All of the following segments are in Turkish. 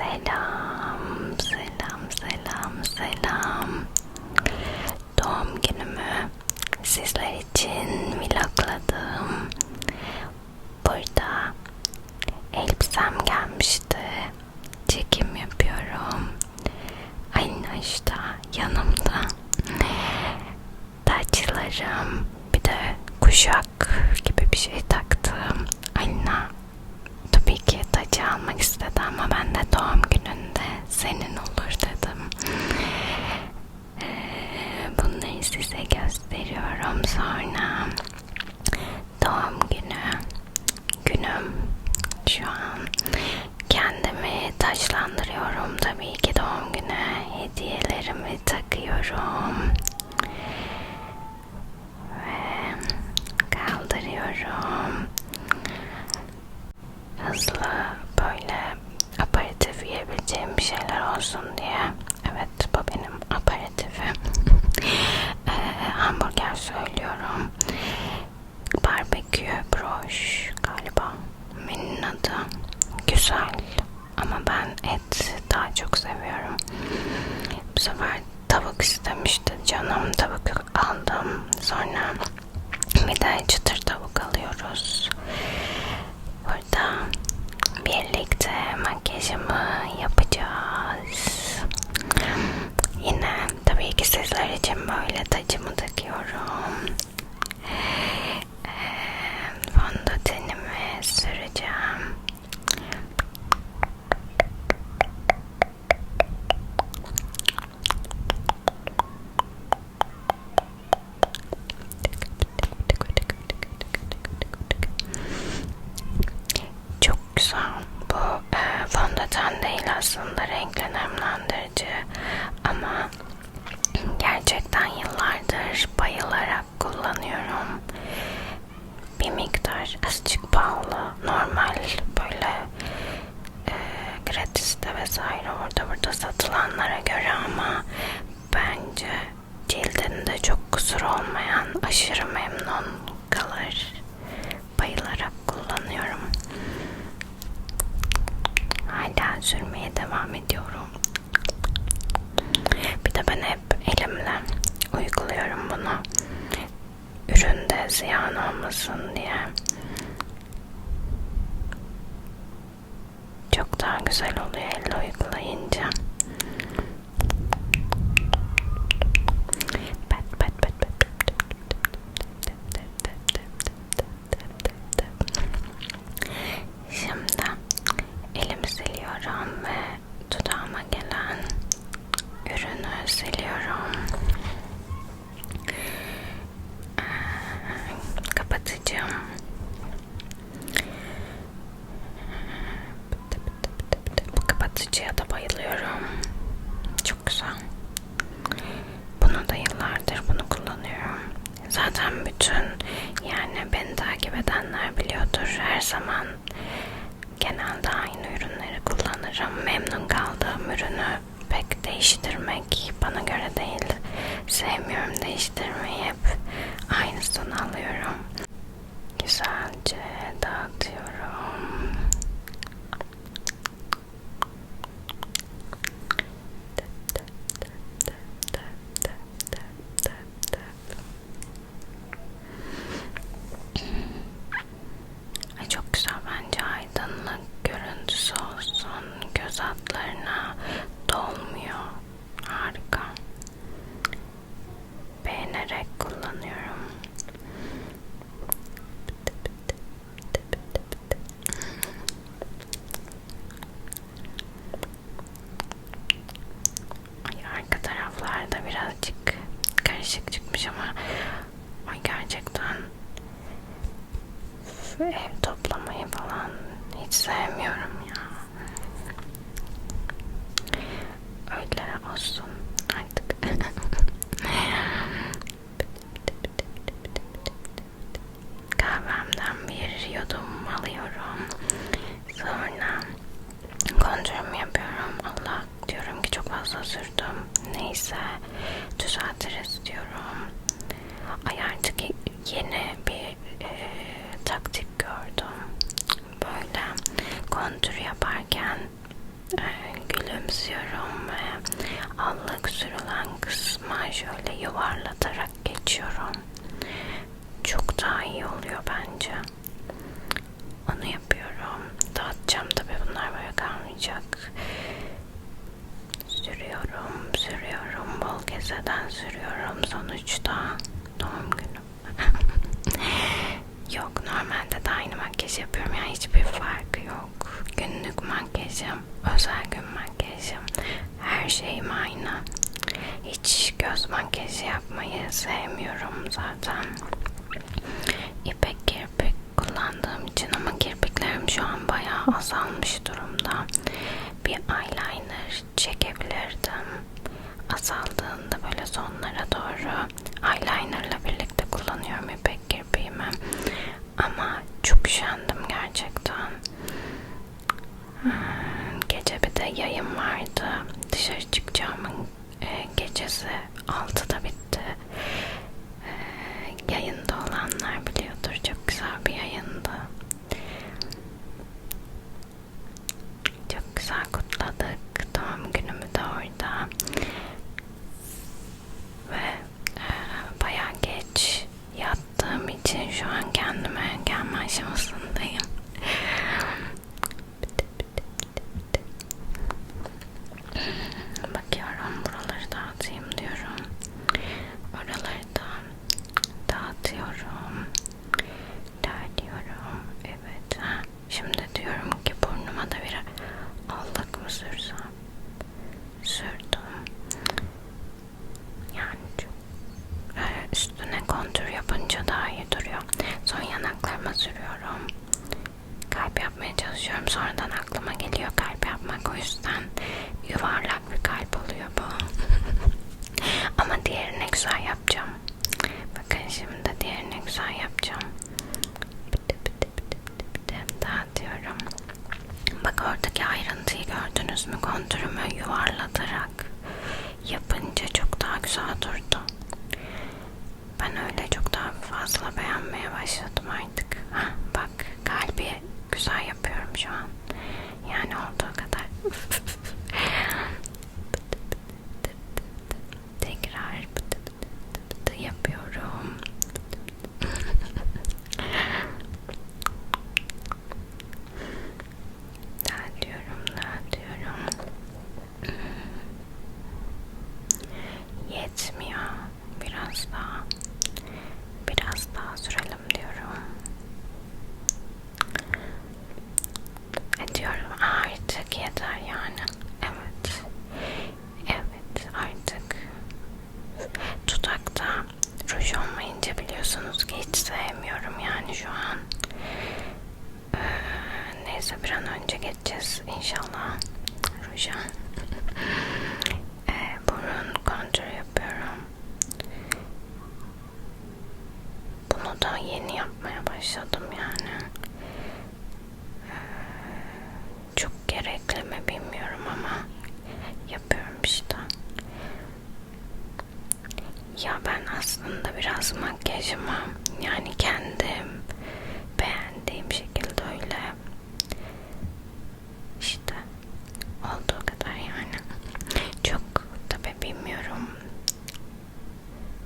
Selam, selam, selam, selam. Doğum günümü sizler için Yeah. İçin böyle tacımı takıyorum Ee, fondötenimi süreceğim çok güzel bu e, fondöten değil aslında renkli nemlendirici ama gerçekten yıllardır bayılarak kullanıyorum bir miktar azıcık pahalı normal böyle e, gratiste vesaire orada burada satılanlara göre ama bence cildinde çok kusur olmayan aşırı memnun kalır. Bayılarak kullanıyorum. Hala sürmeye devam ediyorum. Bir de ben hep elimle uyguluyorum bunu. Üründe ziyan olmasın diye çok daha güzel oluyor. Elle uygulayınca Kapatıcıya da bayılıyorum. Çok güzel. Bunu da yıllardır bunu kullanıyorum. Zaten bütün yani beni takip edenler biliyordur. Her zaman genelde aynı ürünleri kullanırım. Memnun kaldığım ürünü pek değiştirmek bana göre değil. Sevmiyorum değiştirmeyi alıyordum alıyorum. Sonra kontrolümü yapıyorum. Allah diyorum ki çok fazla sürdüm. Neyse düzeltiriz diyorum. Ay artık yeni bir e, taktik gördüm. Böyle kontür yaparken e, gülümsüyorum ve allık sürülen kısma şöyle yuvarlatarak Dağıtacağım tabi bunlar böyle kalmayacak. Sürüyorum, sürüyorum. Bol keseden sürüyorum. Sonuçta doğum günüm. yok normalde de aynı makyaj yapıyorum. Yani hiçbir farkı yok. Günlük makyajım, özel gün makyajım. Her şeyim aynı. Hiç göz makyajı yapmayı sevmiyorum zaten. İpek kirpik kullandığım için ama kirpiklerim şu an 5 yapınca çok daha güzel durdu. Ben öyle çok daha fazla beğenmeye başladım artık. Hah, bak kalbi güzel yapıyorum şu an. Yani olduğu kadar. Tekrar yapıyorum. Dağıtıyorum, dağıtıyorum. Yetmiyor. Biraz daha. Biraz daha sürelim diyorum. E diyorum artık yeter yani. Evet. Evet artık. Dudakta ruj olmayınca biliyorsunuz ki hiç sevmiyorum yani şu an. Ee, neyse bir an önce geçeceğiz inşallah ruja. Ee, burun kontrol yapıyorum. Bunu da yeni yapmaya başladım yani. Ee, çok gerekli mi bilmiyorum ama yapıyorum işte. Ya ben aslında biraz makyajımı yani kendim beğendiğim şekilde öyle. İşte olduğu kadar yani. Çok tabi bilmiyorum.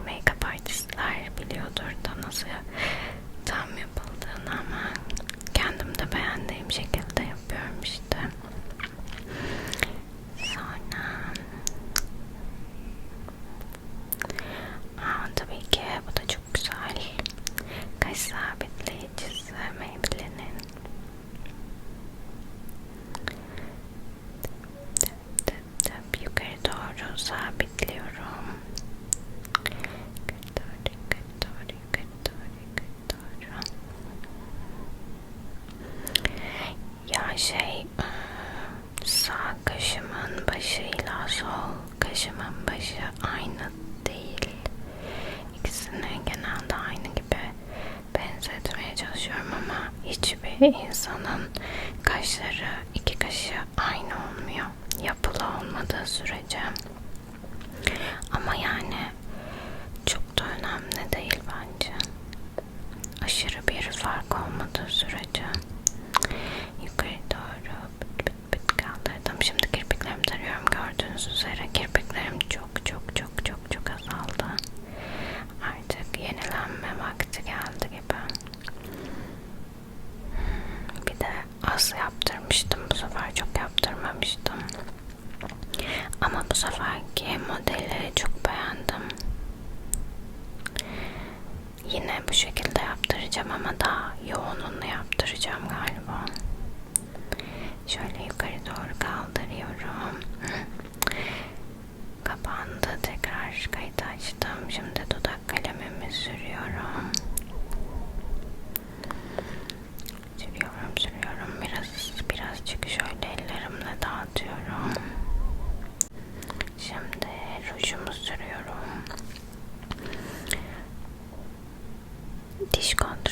Make-up artistler biliyordur da nasıl tam yapıldığını ama kendim de beğendiğim şekilde yapıyorum işte sonra Aa, tabii ki bu da çok güzel kaş sabitleyicisi Maybelline'in Tıp tıp tıp yukarı doğru sabitliyorum. Yukarı doğru, yukarı doğru, yukarı doğru, yukarı doğru. Ya şey sağ kaşımın başıyla sol kaşımın başı aynı değil. İkisini genelde aynı gibi benzetmeye çalışıyorum ama hiçbir insanın kaşları iki kaşı aynı olmuyor. Yapılı olmadığı sürece. Ama yani çok da önemli değil bence. Aşırı bir fark olmadığı sürece. Yukarı doğru pıt pıt pıt kaldırdım. Şimdi kirpiklerimi tarıyorum. Gördüğünüz üzere yaptıracağım ama daha yoğununu yaptıracağım galiba. Şöyle yukarı doğru kaldırıyorum. Kapandı. Tekrar kayıt açtım. Şimdi dudak kalemimi sürüyorum. Sürüyorum, sürüyorum. Biraz birazcık şöyle ellerimle dağıtıyorum. Şimdi rujumu sürüyorum. Diş kontrolü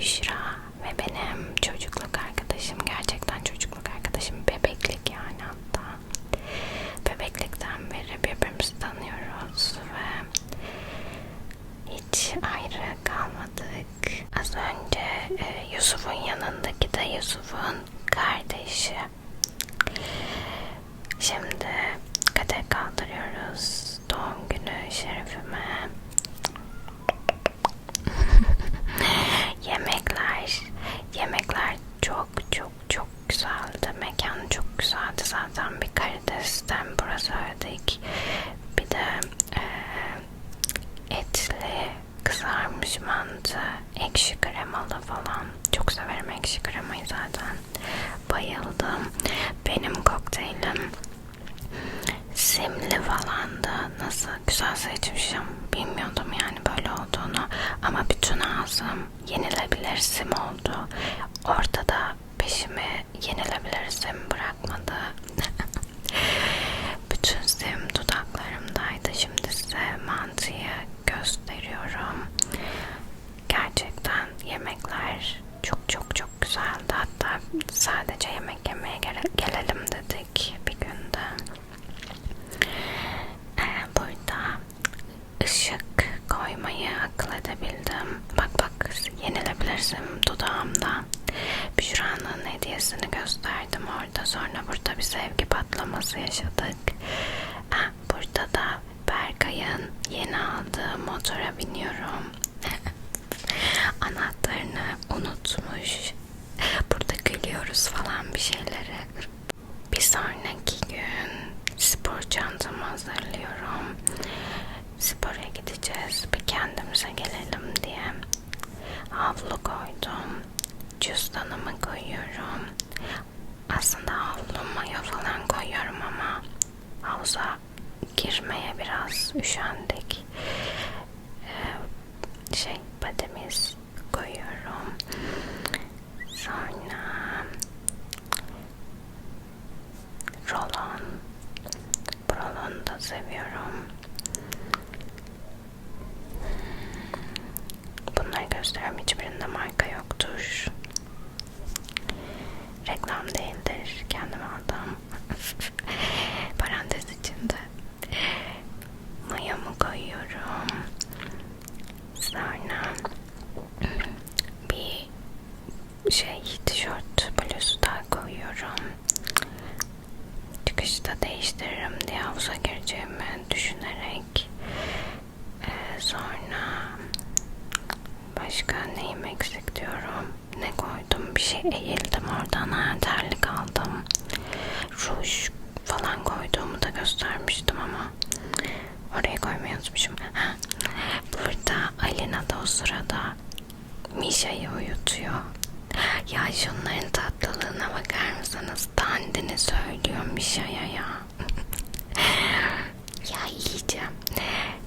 Büşra ve benim çocukluk arkadaşım. Gerçekten çocukluk arkadaşım. Bebeklik yani hatta. Bebeklikten beri birbirimizi tanıyoruz ve hiç ayrı kalmadık. Az önce e, Yusuf'un yanındaki de Yusuf'un kardeşi. Şimdi kadeh kaldırıyoruz doğum günü şerefime. Yemekler, yemekler çok çok çok güzeldi. Mekan çok güzeldi. Zaten bir karides tempura söyledik. Bir de eee, etli kızarmış mantı, ekşi kremalı falan. Çok severim ekşi kremayı zaten. Bayıldım. Benim kokteylim simli falan da nasıl güzel seçmişim bilmiyordum yani böyle olduğunu ama bütün ağzım yenilebilir sim oldu ortada peşimi yenilebilir sim bırakmadı. Bütün sim dudaklarımdaydı. Şimdi size mantıyı gösteriyorum. Gerçekten yemekler çok çok çok güzeldi. Hatta sadece yemek yemeye gele- gelelim dedik bir günde ee, burada ışık koymayı akıl edebildim. Bak bak yenilebilirsin dudağımda. Büşra'nın hediyesini gösterdim orada. Sonra burada bir sevgi patlaması yaşadık. Ha, burada da Berkay'ın yeni aldığı motora biniyorum. Anahtarını unutmuş. Burada gülüyoruz falan bir şeylere. Bir sonraki gün spor çantamı hazırlıyorum. Spora gideceğiz. Bir kendimize gelelim diye. Havlu. Cüzdanımı koyuyorum. Aslında havlu mayo falan koyuyorum ama havuza girmeye biraz üşendik. Ee, şey bademiz koyuyorum. Sonra Rolon. Rolon'u da seviyorum. Bunları gösteriyorum. Hiçbirinde marka yoktur. Reklam değildir. Kendim aldım. ruj falan koyduğumu da göstermiştim ama oraya koymayı unutmuşum Ha, burada Alina da o sırada Mişa'yı uyutuyor ya şunların tatlılığına bakar mısınız? Dandini söylüyor Mişa'ya ya. ya yiyeceğim.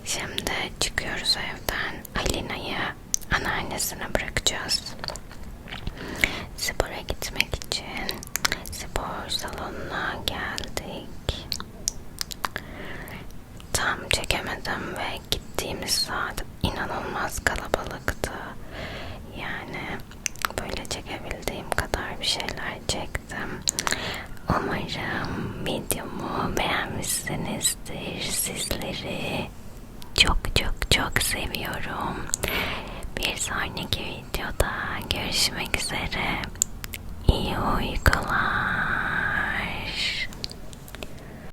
Şimdi çıkıyoruz evden. Alina'yı anneannesine bırakacağız. Spora gitmek için spor salonuna geldik. Tam çekemedim ve gittiğimiz saat